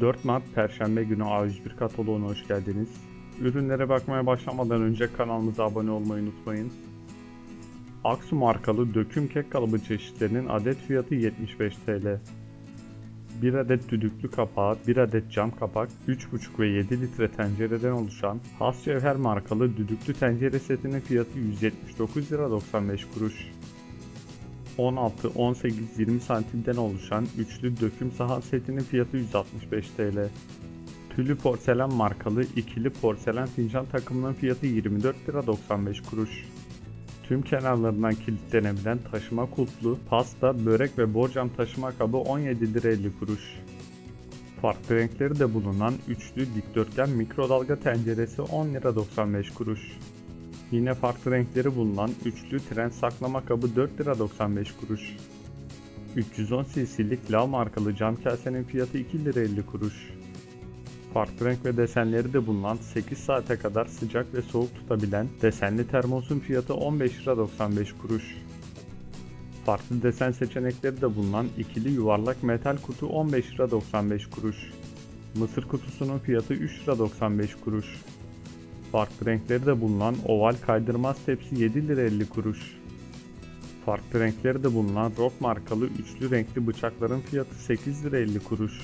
4 Mart Perşembe günü A101 kataloğuna hoş geldiniz. Ürünlere bakmaya başlamadan önce kanalımıza abone olmayı unutmayın. Aksu markalı döküm kek kalıbı çeşitlerinin adet fiyatı 75 TL. 1 adet düdüklü kapağı, 1 adet cam kapak, 3,5 ve 7 litre tencereden oluşan Has Cevher markalı düdüklü tencere setinin fiyatı 179 lira 95 kuruş. 16, 18, 20 santimden oluşan üçlü döküm sahan setinin fiyatı 165 TL. Tülü porselen markalı ikili porselen fincan takımının fiyatı 24 lira 95 kuruş. Tüm kenarlarından kilitlenebilen taşıma kulplu, pasta, börek ve borcam taşıma kabı 17 lira 50 kuruş. Farklı renkleri de bulunan üçlü dikdörtgen mikrodalga tenceresi 10 lira 95 kuruş. Yine farklı renkleri bulunan üçlü tren saklama kabı 4 lira 95 kuruş. 310 cc'lik lav markalı cam kasenin fiyatı 2 lira 50 kuruş. Farklı renk ve desenleri de bulunan 8 saate kadar sıcak ve soğuk tutabilen desenli termosun fiyatı 15 lira 95 kuruş. Farklı desen seçenekleri de bulunan ikili yuvarlak metal kutu 15 lira 95 kuruş. Mısır kutusunun fiyatı 3 lira 95 kuruş. Farklı renkleri de bulunan oval kaydırmaz tepsi 7 lira 50 kuruş. Farklı renkleri de bulunan Rock markalı üçlü renkli bıçakların fiyatı 8 lira 50 kuruş.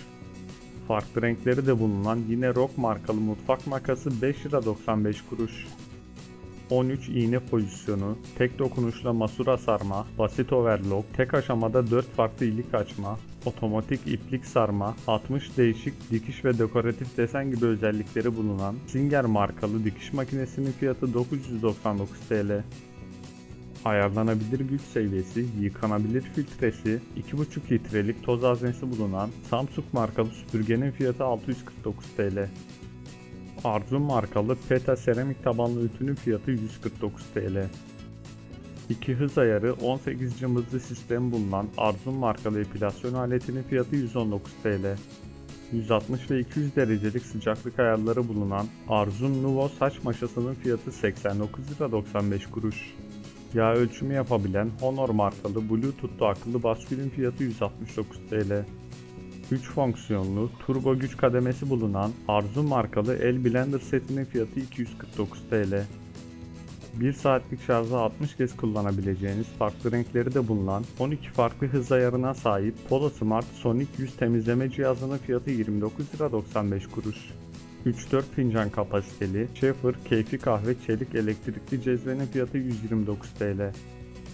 Farklı renkleri de bulunan yine Rock markalı mutfak makası 5 lira 95 kuruş. 13 iğne pozisyonu, tek dokunuşla masura sarma, basit overlock, tek aşamada 4 farklı ilik açma, otomatik iplik sarma, 60 değişik dikiş ve dekoratif desen gibi özellikleri bulunan Singer markalı dikiş makinesinin fiyatı 999 TL. Ayarlanabilir güç seviyesi, yıkanabilir filtresi, 2,5 litrelik toz haznesi bulunan Samsung markalı süpürgenin fiyatı 649 TL. Arzum markalı PETA seramik tabanlı ütünün fiyatı 149 TL. 2 hız ayarı 18 cımbızlı sistem bulunan Arzum markalı epilasyon aletinin fiyatı 119 TL. 160 ve 200 derecelik sıcaklık ayarları bulunan Arzum Nuvo saç maşasının fiyatı 89 lira 95 kuruş. Yağ ölçümü yapabilen Honor markalı Bluetooth'lu akıllı baskülün fiyatı 169 TL. 3 fonksiyonlu turbo güç kademesi bulunan Arzum markalı el blender setinin fiyatı 249 TL. 1 saatlik şarjı 60 kez kullanabileceğiniz farklı renkleri de bulunan 12 farklı hız ayarına sahip Polo Smart Sonic 100 temizleme cihazının fiyatı 29 lira 95 kuruş. 3-4 fincan kapasiteli Schaefer keyfi kahve çelik elektrikli cezvenin fiyatı 129 TL.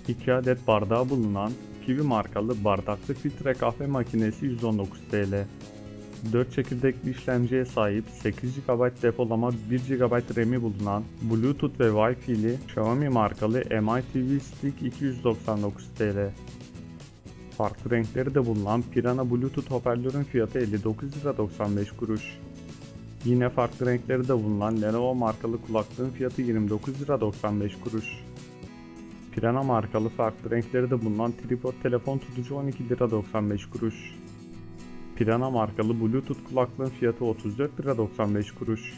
2 adet bardağı bulunan Kiwi markalı bardaklı filtre kahve makinesi 119 TL. 4 çekirdekli işlemciye sahip 8 GB depolama 1 GB RAM'i bulunan Bluetooth ve Wi-Fi'li Xiaomi markalı Mi TV Stick 299 TL. Farklı renkleri de bulunan Pirana Bluetooth hoparlörün fiyatı 59 lira 95 kuruş. Yine farklı renkleri de bulunan Lenovo markalı kulaklığın fiyatı 29 lira 95 kuruş. Pirana markalı farklı renkleri de bulunan tripod telefon tutucu 12 lira 95 kuruş. Pirana markalı Bluetooth kulaklığın fiyatı 34 lira 95 kuruş.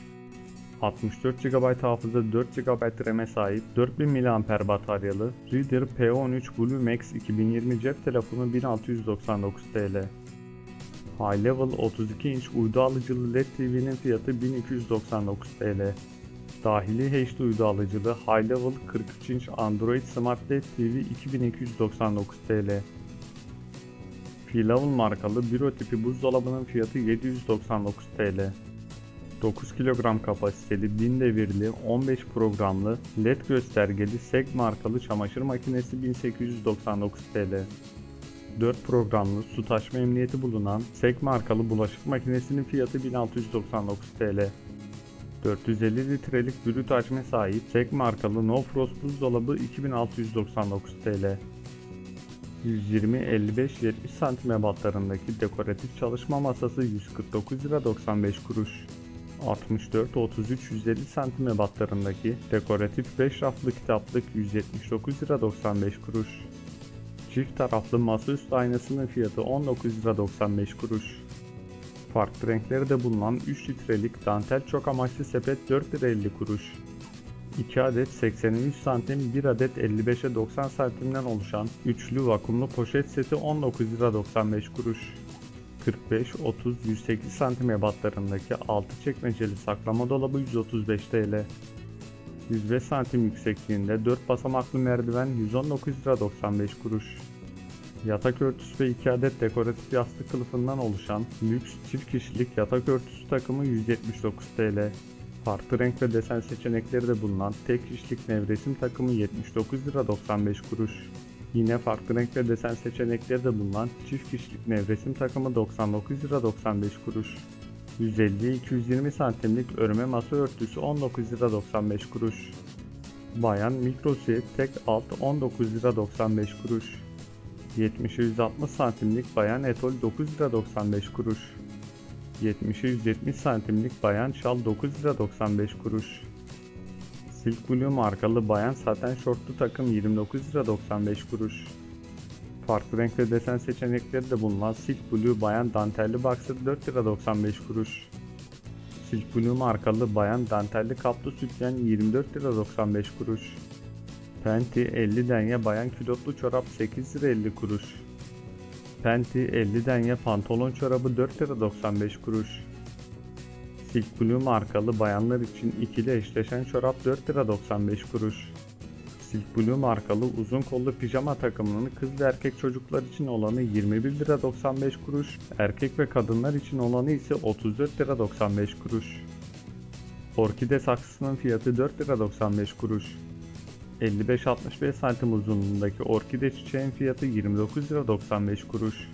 64 GB hafıza 4 GB RAM'e sahip 4000 mAh bataryalı Reader P13 Blue Max 2020 cep telefonu 1699 TL. High Level 32 inç uydu alıcılı LED TV'nin fiyatı 1299 TL. Dahili HD uydu alıcılı High Level 43 inç Android Smart LED TV 2299 TL. Filavun markalı büro tipi buzdolabının fiyatı 799 TL. 9 kilogram kapasiteli 1000 devirli 15 programlı LED göstergeli SEG markalı çamaşır makinesi 1899 TL. 4 programlı su taşma emniyeti bulunan SEG markalı bulaşık makinesinin fiyatı 1699 TL. 450 litrelik brüt hacme sahip SEG markalı No Frost buzdolabı 2699 TL. 120, 55, 70 cm ebatlarındaki dekoratif çalışma masası 149 lira 95 kuruş. 64, 33, 150 cm ebatlarındaki dekoratif 5 raflı kitaplık 179 lira 95 kuruş. Çift taraflı masaüstü aynasının fiyatı 19 lira 95 kuruş. Farklı renkleri de bulunan 3 litrelik dantel çok amaçlı sepet 4 lira 50 kuruş. 2 adet 83 santim, 1 adet 55'e 90 santimden oluşan üçlü vakumlu poşet seti 19 lira 95 kuruş. 45, 30, 108 santim ebatlarındaki 6 çekmeceli saklama dolabı 135 TL. 105 santim yüksekliğinde 4 basamaklı merdiven 119 lira 95 kuruş. Yatak örtüsü ve 2 adet dekoratif yastık kılıfından oluşan lüks çift kişilik yatak örtüsü takımı 179 TL. Farklı renk ve desen seçenekleri de bulunan tek kişilik nevresim takımı 79 lira 95 kuruş. Yine farklı renk ve desen seçenekleri de bulunan çift kişilik nevresim takımı 99 lira 95 kuruş. 150-220 santimlik örme masa örtüsü 19 lira 95 kuruş. Bayan mikrosi tek alt 19 lira 95 kuruş. 70-160 santimlik bayan etol 9 lira 95 kuruş. 70-170 santimlik bayan şal 9 lira 95 kuruş. Silk Blue markalı bayan saten şortlu takım 29 lira 95 kuruş. Farklı renk desen seçenekleri de bulunan Silk Blue bayan dantelli boxer 4 lira 95 kuruş. Silk Blue markalı bayan dantelli kaplı sütyen 24 lira 95 kuruş. Penti 50 denye bayan külotlu çorap 8 lira 50 kuruş. Penti 50 denye pantolon çorabı 4 lira 95 kuruş. Silk Blue markalı bayanlar için ikili eşleşen çorap 4 lira 95 kuruş. Silk Blue markalı uzun kollu pijama takımının kız ve erkek çocuklar için olanı 21 lira 95 kuruş, erkek ve kadınlar için olanı ise 34 lira 95 kuruş. Orkide saksısının fiyatı 4 lira 95 kuruş. 55-65 santim uzunluğundaki orkide çiçeğin fiyatı 29 lira 95 kuruş.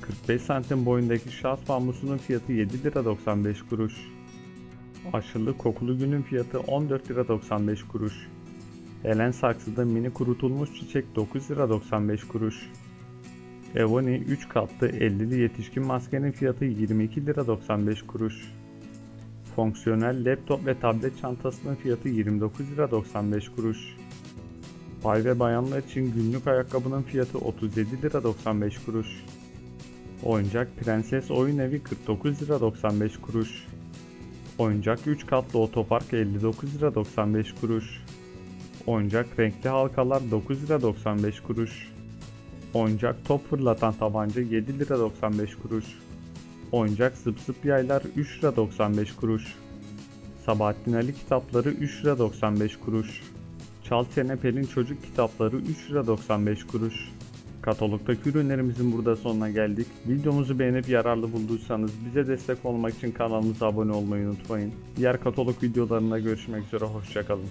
45 santim boyundaki şans bambusunun fiyatı 7 lira 95 kuruş. Aşılı kokulu günün fiyatı 14 lira 95 kuruş. Helen saksıda mini kurutulmuş çiçek 9 lira 95 kuruş. Evoni 3 katlı 50'li yetişkin maskenin fiyatı 22 lira 95 kuruş. Fonksiyonel laptop ve tablet çantasının fiyatı 29 lira 95 kuruş. Bay ve bayanlar için günlük ayakkabının fiyatı 37 lira 95 kuruş. Oyuncak Prenses Oyun Evi 49 lira 95 kuruş. Oyuncak 3 katlı otopark 59 lira 95 kuruş. Oyuncak renkli halkalar 9 lira 95 kuruş. Oyuncak top fırlatan tabanca 7 lira 95 kuruş. Oyuncak zıp zıp yaylar 3 lira 95 kuruş. Sabahattin Ali kitapları 3 lira 95 kuruş. Çal Çene Pelin çocuk kitapları 3 lira 95 kuruş. Katalogdaki ürünlerimizin burada sonuna geldik. Videomuzu beğenip yararlı bulduysanız bize destek olmak için kanalımıza abone olmayı unutmayın. Diğer katalog videolarında görüşmek üzere hoşçakalın.